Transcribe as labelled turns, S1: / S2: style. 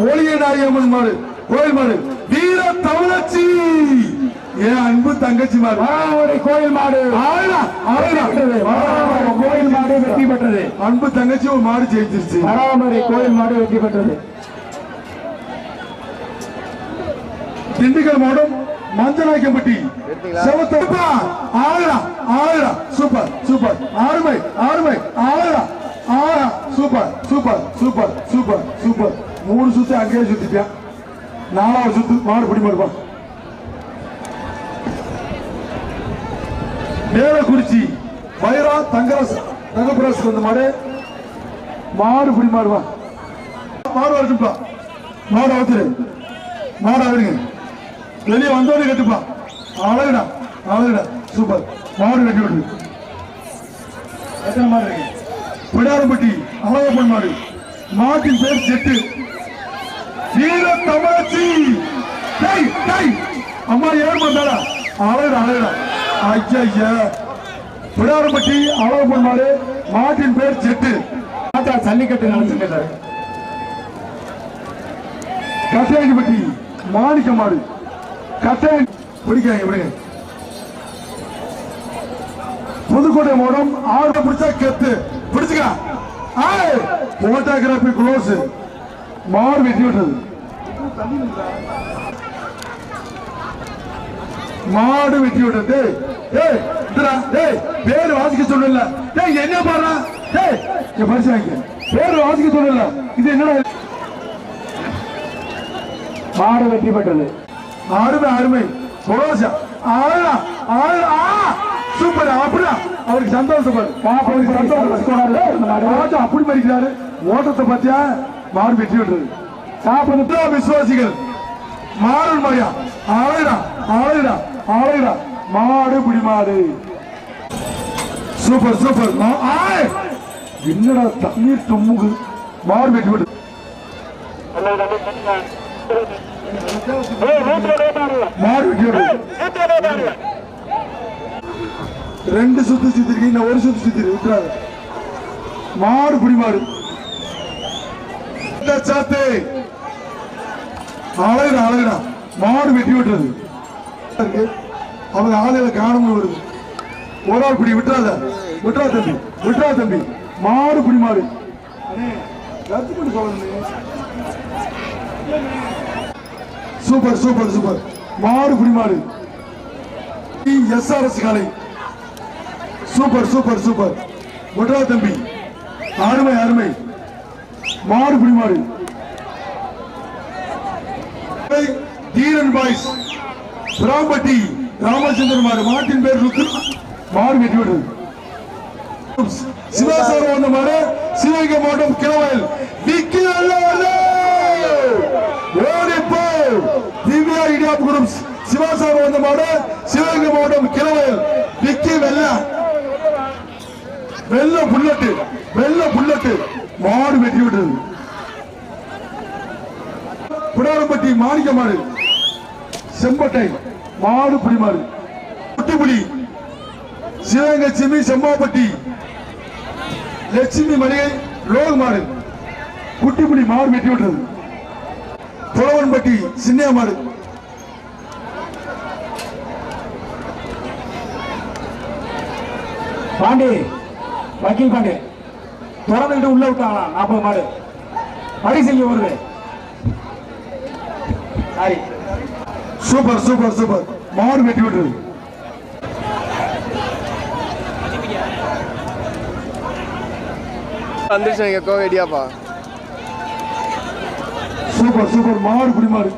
S1: ஒளிய நாயம்மன் மாடு கோயில் மாடு வீர தமிழச்சி. ஏன் அன்பு தங்கச்சி மாடு
S2: கோயில் மாடு. கோயில் மாடு வெற்றி பெற்றது.
S1: அன்பு தங்கச்சி ஒரு மாடு ஜெயிச்சிருச்சு.
S2: கோயில் மாடு வெற்றி பெற்றது.
S1: திண்டுக்கல் மாவட்டம் மஞ்சநாயக்கம்பட்டி. செவத்தப்பா ஆளுடா ஆளுடா சூப்பர் சூப்பர். ஆறுமை ஆறுமை. ஆளுடா ஆளா super super super super super. மூணு சுத்து அங்கேயே சுத்திட்டான் நாலாவது சுத்து மாடு பிடி மாடுப்பா மேலக்குறிச்சி வைரா தங்கரஸ் தங்கப்பிராசுக்கு வந்த மாடு. மாடு பிடி மாடுவா மாடு வரட்டும்ப்பா மாடு அவுத்துரு. மாடு அவருங்க வெளியே வந்தோடனே கட்டுப்பா. அழகுடா அழகுடா. சூப்பர். மாடு கட்டி விடு எத்தனை மாடு இருக்கு? பிடாரம்பட்டி அழகப்பன் மாடு. மாட்டின் பேர் செட்டு. வீர தமிழச்சி டேய் டேய். அம்மா ஏன் பண்ணாடா அழகுடா அழகுடா. ஐயா ஐயா பிடாரம்பட்டி அழகப்பன் மாடு மாட்டின் பேர் செட்டு.
S2: ஆத்தா ஜல்லிக்கட்டு நடந்துட்டு
S1: கட்டையாண்டிப்பட்டி மாணிக்க மாடு. கட்டையாண்டி பிடிக்காங்க விடுங்க புதுக்கோட்டை மாவட்டம் ஆறு பிடிச்சா கெத்து. பிடிச்சுக்க. ஆய் போட்டோகிராபி க்ளோஸ் மாடு வெட்டி விட்டது. மாடு வெட்டி விட்டது. இதுடா, டேய் பேரு வாசிக்க சொல்லல. டேய் என்ன பாடுறா? டேய் இங்க பரிசு வாங்கிக்க பேரு வாசிக்க சொல்லல. இது என்னடா?
S2: மாடு வெற்றி பெற்றது.
S1: அருமை அருமை. சோழா ஆளா ஆளா சூப்பர் அப்படியா? அவருக்கு சந்தோஷம். அவருக்கு சந்தோஷம் அப்படி மறிக்கிறாரு. ஓட்டத்தை பத்தியா மாடு வெற்றி விடுறது சாப்பிடுறா விசுவாசிகள். மாறு மாடியா ஆளுடா ஆளுடா ஆளுடா. மாடு பிடி சூப்பர் சூப்பர். என்னடா தண்ணீர் தும்முகு மாடு வெற்றி விடுது மாடு வெட்டி விடுறது ரெண்டு சுத்து சுத்திருக்கு இன்னும் ஒரு சுத்து சுத்திரு விட்டுறாது. மாடு புடி மாடு இந்த அழகுடா அழகுடா. மாடு வெட்டி விட்டுறது. அவங்க ஆளுகளை காணாம வருது. ஒரு ஆள் பிடி விட்டுறாத. விட்டுறா தம்பி. விட்டுறா தம்பி. மாடு பிடி மாடு. பண்ணி சூப்பர் சூப்பர் சூப்பர். மாடு பிடி மாடு. எஸ்ஆர்எஸ் காலை. Super super super. விட்டுறா தம்பி. அருமை அருமை. மாறு புடி மாடு தீரன் பாய்ஸ் பிராம்பட்டி ராமச்சந்திரன் மாறு. மாட்டின் பேர் ருக்கு மாறு வெட்டி விடுது சிவாசாரம் வந்த மாடு சிவகங்கை மாவட்டம் கிழவயல். விக்கி ஓடிப்போ திவ்யா இடியாப் குரூப்ஸ் சிவாசாரம் வந்த மாடு சிவகங்கை மாவட்டம் கிழவல் விக்கி வெள்ள. வெள்ள புல்லட்டு. மாடு வெட்டி விட்டது மாணிக்க மாடு செம்பட்டை மாடு புலி மாடு புட்டுப்புலி சிவகங்கை சிமி செம்மாப்பட்டி லட்சுமி மளிகை லோக மாடு குட்டிப்புலி மாடு வெட்டி விட்டது. புலவன்பட்டி சின்ன மாடு.
S2: பாண்டே வக்கீல் பாண்டே. திறந்துக்கிட்டு உள்ள விட்டாங்களா நாற்பது மாடு. படி செய்ய வருது. சாரி.
S1: Super super super. மாடு வெட்டி விட்டது
S3: வந்துருச்சு கோவேடியாப்பா
S1: சூப்பர் சூப்பர். மாடு புடி மாடு